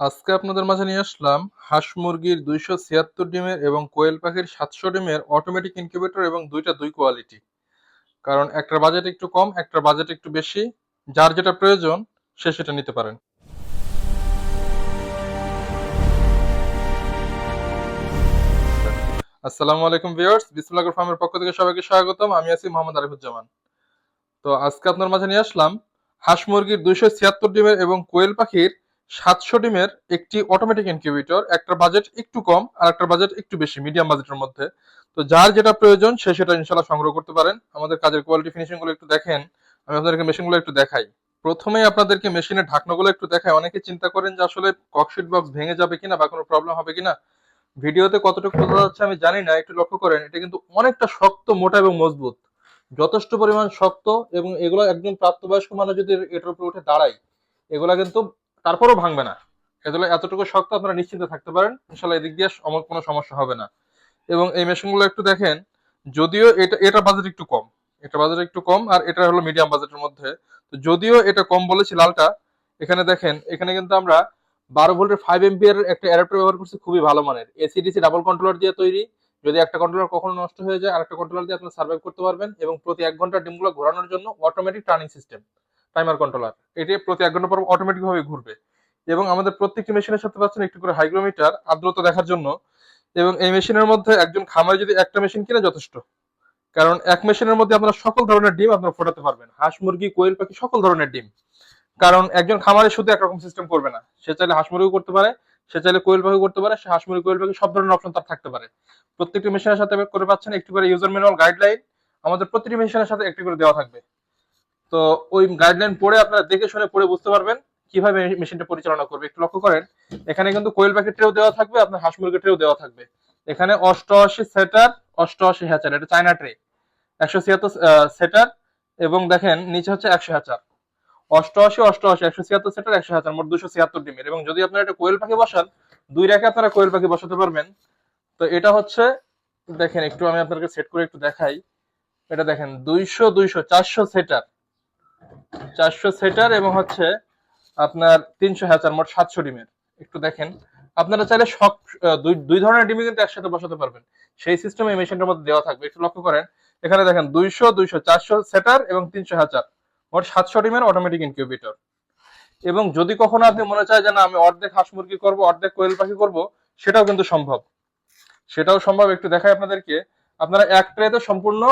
আজকে আপনাদের মাঝে নিয়ে আসলাম হাঁস মুরগির দুইশো ছিয়াত্তর ডিমের এবং কোয়েল পাখির সাতশো ডিমের অটোমেটিক ইনকিউবেটর এবং দুইটা দুই কোয়ালিটি কারণ একটার বাজেট একটু কম, একটার বাজেট একটু বেশি, যার যেটা প্রয়োজন, সে সেটা নিতে পারেন। আসসালামু আলাইকুম ভিউয়ার্স বিসমিল্লাহ ফার্মের পক্ষ থেকে সবাইকে স্বাগতম, আমি আছি মোহাম্মদ আরিফুজ্জামান। তো আজকে আপনার মাঝে নিয়ে আসলাম হাঁস মুরগির দুইশো ছিয়াত্তর ডিমের এবং কোয়েল পাখির সাতশো ডিমের একটি অটোমেটিক ইনকিউবেটর একটা বাজেট একটু কম আর একটা বাজেট একটু বেশি মিডিয়াম বাজেটের মধ্যে। তো যার যেটা প্রয়োজন, সে সেটা ইনশাল্লাহ সংগ্রহ করতে পারেন। আমাদের কাজের কোয়ালিটি ফিনিশিংগুলো একটু দেখেন, আমি আপনাদেরকে মেশিনগুলো একটু দেখাই। প্রথমেই আপনাদেরকে মেশিনের ঢাকনাগুলো একটু দেখাই। অনেকে চিন্তা করেন যে আসলে ককশিট বক্স ভেঙে যাবে কিনা বা কোনো প্রবলেম হবে কিনা। ভিডিওতে কতটুকু বোঝা যাচ্ছে আমি জানি না, একটু লক্ষ্য করেন, এটা কিন্তু অনেকটা শক্ত, মোটা এবং মজবুত। যথেষ্ট পরিমাণ শক্ত এবং এগুলো একজন প্রাপ্তবয়স্ক মানুষ যদি এটার উপরে উঠে দাঁড়ায়, এগুলা কিন্তু তারপরও ভাঙবে না। এগুলো এতটুকু শক্ত আপনারা নিশ্চিন্ত থাকতে পারেন। ইনশাল্লাহ এদিক দিয়ে আমার কোনো সমস্যা হবে না। এবং এই মেশিনগুলো একটু দেখেন, যদিও এটা এটা বাজেট একটু কম। এটা বাজেট একটু কম আর এটা হলো মিডিয়াম বাজেটের মধ্যে। তো যদিও এটা কম বলেছি লালটা, এখানে দেখেন, এখানে কিন্তু আমরা বারো ভোল্টের ফাইভ এমপিয়ার একটা অ্যাডাপ্টার ব্যবহার করছি, খুবই ভালো মানের। এসিডিসি ডাবল কন্ট্রোলার দিয়ে তৈরি। যদি একটা কন্ট্রোলার কখনো নষ্ট হয়ে যায়, আরেকটা কন্ট্রোলার দিয়ে আপনি সার্ভাইভ করতে পারবেন এবং প্রতি এক ঘণ্টা ডিমগুলো ঘোরানোর জন্য automatic turning system timer controller এটি প্রতি এক ঘণ্টা পর অটোমেটিক ভাবে ঘুরবে। এবং আমাদের প্রত্যেকটি মেশিনের সাথে পাচ্ছেন একটু করে হাইগ্রোমিটার আর্দ্রতা দেখার জন্য। এবং এই মেশিনের মধ্যে একজন খামারে যদি একটা মেশিন কিনে, যথেষ্ট। কারণ এক মেশিনের মধ্যে আপনারা সকল ধরনের ডিম আপনারা ফোটাতে পারবেন। হাঁস, মুরগি, কোয়েল পাখি, সকল ধরনের ডিম। কারণ একজন খামারে শুধু একরকম সিস্টেম করবে না। সে চাইলে হাঁস মুরগি করতে পারে, সে চাইলে কোয়েল পাখি করতে পারে, সে হাঁস, মুরগি, কোয়েল পাখি, সব ধরনের অপশন তার থাকতে পারে। প্রত্যেকটি মেশিনের সাথে করে পাচ্ছেন একটি করে ইউজার ম্যানুয়াল গাইডলাইন আমাদের প্রতিটি মেশিনের সাথে একটি করে দেওয়া থাকবে। তো ওই গাইডলাইন পড়ে আপনারা দেখে শুনে পড়ে বুঝতে পারবেন কীভাবে মেশিনটা পরিচালনা করবে। একটু লক্ষ্য করেন, এখানে কিন্তু কোয়েল পাখির ট্রেও দেওয়া থাকবে, আপনার হাঁস মুরগির ট্রেও দেওয়া থাকবে। এখানে অষ্টআশি সেটার অষ্টআশি হ্যাচার এটা চায়না ট্রে একশো ছিয়াত্তর সেটার এবং দেখেন নিচে হচ্ছে একশো হ্যাচার অষ্টআশি অষ্টআশি, একশো ছিয়াত্তর সেটার একশো হাজার মোট দুশো ছিয়াত্তর ডিমের। এবং যদি আপনারা একটা কোয়েল পাখি বসান, দুই রেখে আপনারা কোয়েল পাখি বসাতে পারবেন। তো এটা হচ্ছে, দেখেন একটু আমি আপনাকে সেট করে একটু দেখাই। এটা দেখেন, দুইশো দুইশো, চারশো সেটার চারশো সেটার এবং হচ্ছে আপনার তিনশো হ্যাচার, মোট সাতশো ডিমের। একটু দেখেন। আপনারা চাইলে সব দুই ধরনের ডিমই কিন্তু একসাথে বসাতে পারবেন। সেই সিস্টেম এই মেশিনটার মধ্যে দেওয়া থাকবে। একটু লক্ষ্য করেন। এখানে দেখেন দুইশো দুইশো, চারশো সেটার এবং তিনশো হ্যাচার, মোট সাতশো ডিমের অটোমেটিক ইনকিউবেটর এবং যদি কখনো আপনি মনে চায় যে না, আমি অর্ধেক হাঁস মুরগি করব, অর্ধেক কোয়েল পাখি করব, সেটাও কিন্তু সম্ভব। সেটাও সম্ভব। একটু দেখাই আপনাদেরকে। আপনারা এক ট্রেতে সম্পূর্ণ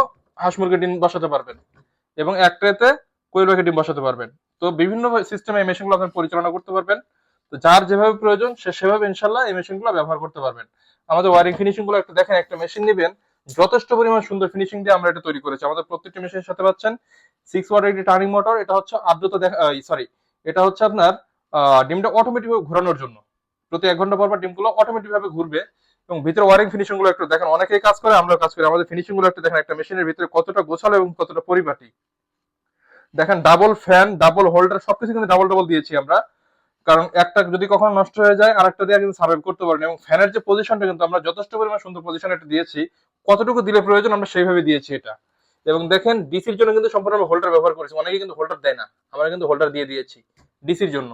হাঁস মুরগির ডিম বসাতে পারবেন। এবং এক ট্রেতে কোয়েল পাখি ডিম বসাতে পারবেন। তো বিভিন্ন সিস্টেমে এই মেশিনগুলো আপনার পরিচালনা করতে পারবেন। তো যার যেভাবে প্রয়োজন, সে সেভাবে ইনশাল্লাহ এই মেশিনগুলো ব্যবহার করতে পারবেন। আমাদের ওয়ারিং ফিনিশিংগুলো একটু দেখেন, একটা মেশিন নেবেন, যথেষ্ট পরিমাণ সুন্দর ফিনিশিং দিয়ে আমরা এটা তৈরি করেছি। আমাদের প্রত্যেকটি মেশিনের সাথে পাচ্ছেন সিক্স ওয়াট একটি টার্নিং মোটর এটা হচ্ছে আর্দ্রতা দেখা সরি এটা হচ্ছে আপনার ডিমটা অটোমেটিক ভাবে ঘোরানোর জন্য। প্রতি এক ঘণ্টা পর পর ডিমগুলো অটোমেটিক ভাবে ঘুরবে এবং ভিতরে ওয়ারিং ফিনিশিংগুলো একটু দেখেন, অনেকেই কাজ করে আমরা কাজ করি। আমাদের ফিনিশিংগুলো একটু দেখেন, একটা মেশিনের ভিতরে কতটা গোছালো এবং কতটা পরিপাটি। দেখেন ডাবল ফ্যান ডাবল হোল্ডার সবকিছু কিন্তু ডাবল ডাবল দিয়েছি আমরা। কারণ একটা যদি কখনো নষ্ট হয়ে যায় আর একটা দিয়ে কিন্তু সার্ভাইভ করতে পারেন। এবং ফ্যানের যে পজিশনটা কিন্তু আমরা যথেষ্ট পরিমাণ সুন্দর পজিশন একটা দিয়েছি, কতটুকু দিলে প্রয়োজন আমরা সেইভাবে দিয়েছি এটা। এবং দেখেন ডিসির জন্য কিন্তু সম্পূর্ণ হোল্ডার ব্যবহার করেছি। অনেকে কিন্তু হোল্ডার দেয় না। আমরা কিন্তু হোল্ডার দিয়ে দিয়েছি ডিসির জন্য।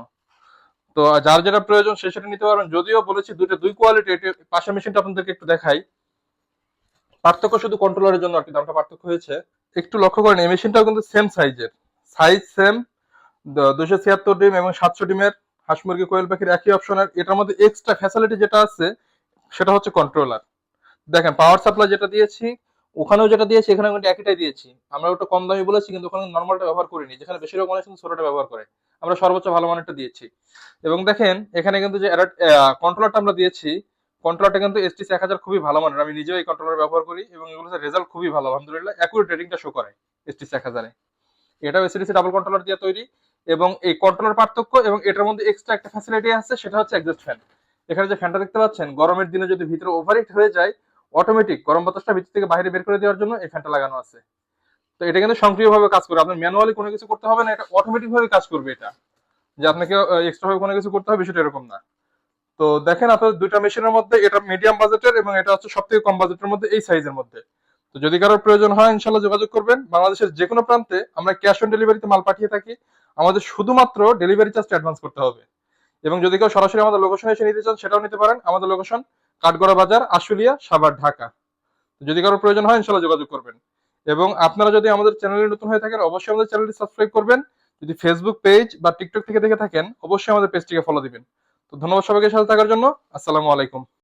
তো যার যেটা প্রয়োজন, সে সেটা নিতে পারবেন। যদিও বলেছি, দুইটা, দুই কোয়ালিটি পাশের মেশিনটা আপনাদেরকে একটু দেখাই। পার্থক্য শুধু কন্ট্রোলারের জন্য আর কি, দামটা পার্থক্য হয়েছে। একটু লক্ষ্য করেন, এই মেশিনটাও কিন্তু সেম সাইজের সাইজ সেম দুশো ছিয়াত্তর ডিম এবং সাতশো ডিমের হাঁস মুরগি, কোয়েল পাখির একই অপশনের এটার মধ্যে এক্সট্রা ফ্যাসিলিটি যেটা আছে, সেটা হচ্ছে কন্ট্রোলার দেখেন পাওয়ার সাপ্লাই যেটা দিয়েছি, ওখানেও যেটা দিয়েছি এখানে কিন্তু একইটাই দিয়েছি। আমরা ওটা কম দামি বলেছি, কিন্তু ওখানে নর্মালটা ব্যবহার করিনি। যেখানে বেশিরভাগ মানুষ কিন্তু ছোটটা ব্যবহার করে। আমরা সর্বোচ্চ ভালো মানেরটা দিয়েছি। এবং দেখেন, এখানে কিন্তু যে কন্ট্রোলারটা আমরা দিয়েছি কন্ট্রোলারটা কিন্তু এসটিস এক হাজার খুবই ভালো মানের। আমি নিজেও এই কন্ট্রোলার ব্যবহার করি এবং এগুলোতে রেজাল্ট খুবই ভালো। আলহামদুলিল্লাহ অ্যাকুরেট রেটিংটা শো করে এসটিস এক হাজারে। এটাও এসটিসি ডাবল কন্ট্রোলার দিয়ে তৈরি এবং এই কন্ট্রোলার পার্থক্য এবং এটার মধ্যে এক্সট্রা একটা ফ্যাসিলিটি আছে, সেটা হচ্ছে এক্সস্ট ফ্যান এখানে যে ফ্যানটা দেখতে পাচ্ছেন, গরমের দিনে যদি ভিতরে ওভারহিট হয়ে যায় অটোমেটিক গরম বাতাসটা ভিতর থেকে বাইরে বের করে দেওয়ার জন্য এই ফ্যানটা লাগানো আছে। তো এটা কিন্তু সক্রিয়ভাবে কাজ করে আপনার ম্যানুয়ালি কোনো কিছু করতে হবে না, এটা অটোমেটিক ভাবে কাজ করবে এটা। যে আপনাকে এক্সট্রা ভাবে কোনো কিছু করতে হবে বিষয়টা এরকম না। তো দেখেন আপনার দুইটা মেশিনের মধ্যে, এটা মিডিয়াম বাজেটের এবং এটা হচ্ছে সব থেকে কম বাজেটের মধ্যে এই সাইজের মধ্যে। তো যদি কারোর প্রয়োজন হয় ইনশাল্লাহ যোগাযোগ করবেন। বাংলাদেশের যে কোনো প্রান্তে আমরা ক্যাশ অন ডেলিভারিতে মাল পাঠিয়ে থাকি। আমাদের শুধুমাত্র ডেলিভারি চার্জটা অ্যাডভান্স করতে হবে। এবং যদি কেউ সরাসরি আমাদের লোকেশনে এসে নিতে চান, সেটাও নিতে পারেন। আমাদের লোকেশন কাঠগড়া বাজার, আশুলিয়া, সাভার, ঢাকা। যদি কারও প্রয়োজন হয় ইনশাল্লাহ যোগাযোগ করবেন। এবং আপনারা যদি আমাদের চ্যানেলে নতুন হয়ে থাকেন, অবশ্যই আমাদের চ্যানেলটি সাবস্ক্রাইব করবেন। যদি ফেসবুক পেজ বা টিকটক থেকে দেখে থাকেন, অবশ্যই আমাদের পেজটিকে ফলো দিবেন। তো ধন্যবাদ সবাইকে সাথে থাকার জন্য। আসসালামু আলাইকুম।